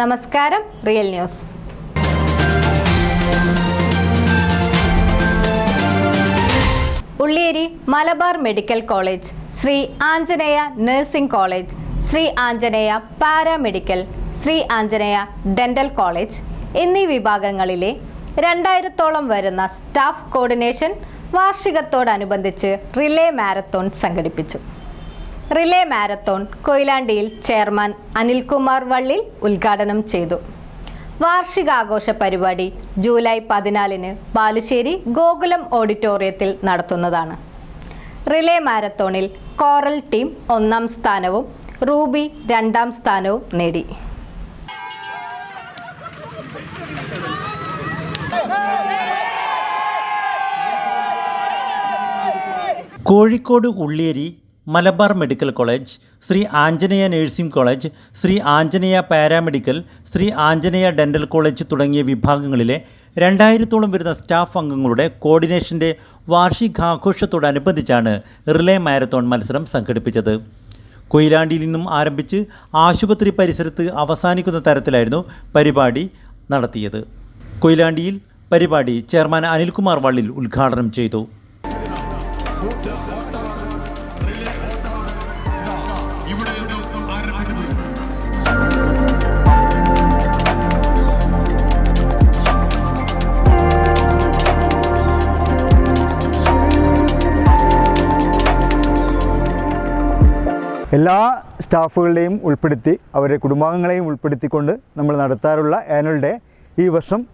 നമസ്കാരം real news. Ulliyeri Malabar medical college Shri Anjaneya nursing college Shri Anjaneya paramedical Shri Anjaneya dental college എന്നീ വിഭാഗങ്ങളിലെ രണ്ടായിരത്തോളം വരുന്ന staff coordination വാർഷികത്തോടനുബന്ധിച്ച് relay marathon സംഘടിപ്പിച്ചു. റിലേ മാരത്തോൺ കൊയിലാണ്ടിയിൽ ചെയർമാൻ അനിൽകുമാർ വള്ളിൽ ഉദ്ഘാടനം ചെയ്തു. വാർഷികാഘോഷ പരിപാടി ജൂലൈ പതിനാലിന് ബാലുശ്ശേരി ഗോകുലം ഓഡിറ്റോറിയത്തിൽ നടത്തുന്നതാണ്. റിലേ മാരത്തോണിൽ കോറൽ ടീം ഒന്നാം സ്ഥാനവും റൂബി രണ്ടാം സ്ഥാനവും നേടി. Kozhikode Ulliyeri Malabar medical college Shri Anjaneya nursing college Shri Anjaneya paramedical Shri Anjaneya dental college തുടങ്ങിയ വിഭാഗങ്ങളിലെ രണ്ടായിരത്തോളം വരുന്ന സ്റ്റാഫ് അംഗങ്ങളുടെ കോർഡിനേഷന്റെ വാർഷികാഘോഷത്തോടനുബന്ധിച്ചാണ് റിലേ മാരത്തോൺ മത്സരം സംഘടിപ്പിച്ചത്. കൊയിലാണ്ടിയിൽ നിന്നും ആരംഭിച്ച് ആശുപത്രി പരിസരത്ത് അവസാനിക്കുന്ന തരത്തിലായിരുന്നു പരിപാടി നടത്തിയത്. കൊയിലാണ്ടിയിൽ പരിപാടി ചെയർമാൻ അനിൽകുമാർ വള്ളിൽ ഉദ്ഘാടനം ചെയ്തു. എല്ലാ സ്റ്റാഫുകളുടെയും ഉൾപ്പെടുത്തി അവരുടെ കുടുംബാംഗങ്ങളെയും ഉൾപ്പെടുത്തിക്കൊണ്ട് നമ്മൾ നടത്താറുള്ള ആനുവൽ ഡേ ഈ വർഷം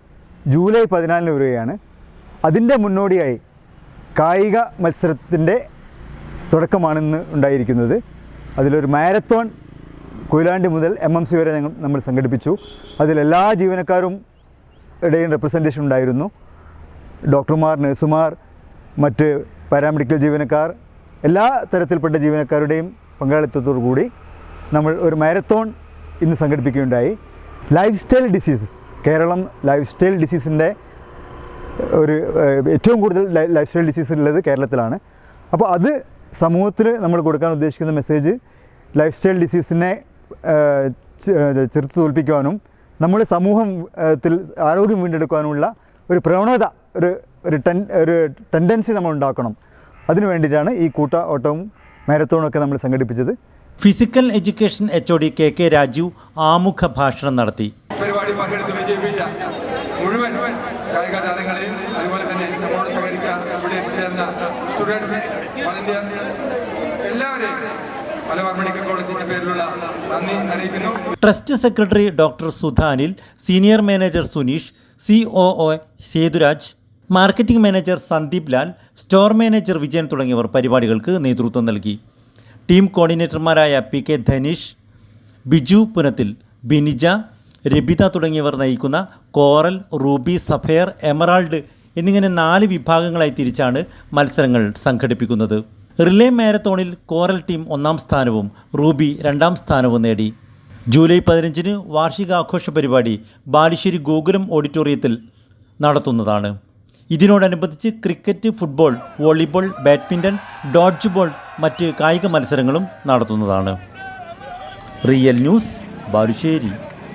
ജൂലൈ പതിനാലിന് വരികയാണ്. അതിന്റെ മുന്നോടിയായി കായിക മത്സരത്തിന്റെ തുടക്കമാണിന്ന് ഉണ്ടായിരിക്കുന്നത്. അതിലൊരു മാരത്തോൺ കൊയിലാണ്ടി മുതൽ എം എം സി വരെ ഞങ്ങൾ നമ്മൾ സംഘടിപ്പിച്ചു. അതിലെല്ലാ ജീവനക്കാരും ഇടയിൽ റെപ്രസെന്റേഷൻ ഉണ്ടായിരുന്നു. ഡോക്ടർമാർ നഴ്സുമാർ മറ്റ് പാരാമെഡിക്കൽ ജീവനക്കാർ എല്ലാ തരത്തിൽപ്പെട്ട ജീവനക്കാരുടെയും പങ്കാളിത്തത്തോടു കൂടി നമ്മൾ ഒരു മാരത്തോൺ ഇന്ന് സംഘടിപ്പിക്കുകയുണ്ടായി. Lifestyle diseases Keralam lifestyle ഡിസീസിന്റെ ഒരു ഏറ്റവും കൂടുതൽ ലൈഫ് സ്റ്റൈൽ ഡിസീസ് ഉള്ളത് കേരളത്തിലാണ്. അപ്പോൾ അത് സമൂഹത്തിൽ നമ്മൾ കൊടുക്കാൻ ഉദ്ദേശിക്കുന്ന മെസ്സേജ് ലൈഫ് സ്റ്റൈൽ ഡിസീസിനെ ചെറുത്തു തോൽപ്പിക്കുവാനും നമ്മൾ സമൂഹത്തിൽ ആരോഗ്യം വീണ്ടെടുക്കാനുമുള്ള ഒരു പ്രവണത ഒരു ഒരു ടെൻ ഒരു ടെൻഡൻസി നമ്മൾ ഉണ്ടാക്കണം. അതിനു വേണ്ടിയിട്ടാണ് ഈ കൂട്ട ഓട്ടവും മാരത്തോണും ഒക്കെ നമ്മൾ സംഘടിപ്പിച്ചത്. Physical education H O D K K Raju ആമുഖ ഭാഷണം നടത്തി. പരിപാടി പങ്കെടുത്ത് വിജയിപ്പിച്ച മുഴുവൻ കായിക താരങ്ങളെയും അതുപോലെ തന്നെ നമ്മോട് സഹകരിച്ച ഇവിടെ ചേർന്ന സ്റ്റുഡൻസ് വളണ്ടിയർ എല്ലാവരെയും മലബാർ മെഡിക്കൽ കോളേജിന്റെ പേരിലുള്ള നന്ദി അറിയിക്കുന്നു. Trust secretary doctor Sudhanil senior manager Suneesh C O O Sethuraj marketing manager Sandeep Lal store manager Vijayan തുടങ്ങിയവർ പരിപാടികൾക്ക് നേതൃത്വം നൽകി. ടീം കോർഡിനേറ്റർമാരായ പി കെ ധനീഷ് ബിജു പുനത്തിൽ ബിനിജ രബിത തുടങ്ങിയവർ നയിക്കുന്ന കോറൽ റൂബി സഫയർ എമറാൾഡ് എന്നിങ്ങനെ നാല് വിഭാഗങ്ങളായി തിരിച്ചാണ് മത്സരങ്ങൾ സംഘടിപ്പിക്കുന്നത്. റിലേ മാരത്തോണിൽ കോറൽ ടീം ഒന്നാം സ്ഥാനവും റൂബി രണ്ടാം സ്ഥാനവും നേടി. ജൂലൈ പതിനഞ്ചിന് വാർഷികാഘോഷ പരിപാടി ബാലുശ്ശേരി ഗോകുലം ഓഡിറ്റോറിയത്തിൽ നടത്തുന്നതാണ്. ഇതിനോടനുബന്ധിച്ച് cricket football volleyball badminton dodge ball മറ്റ് കായിക മത്സരങ്ങളും നടത്തുന്നതാണ്. Real news Balussery.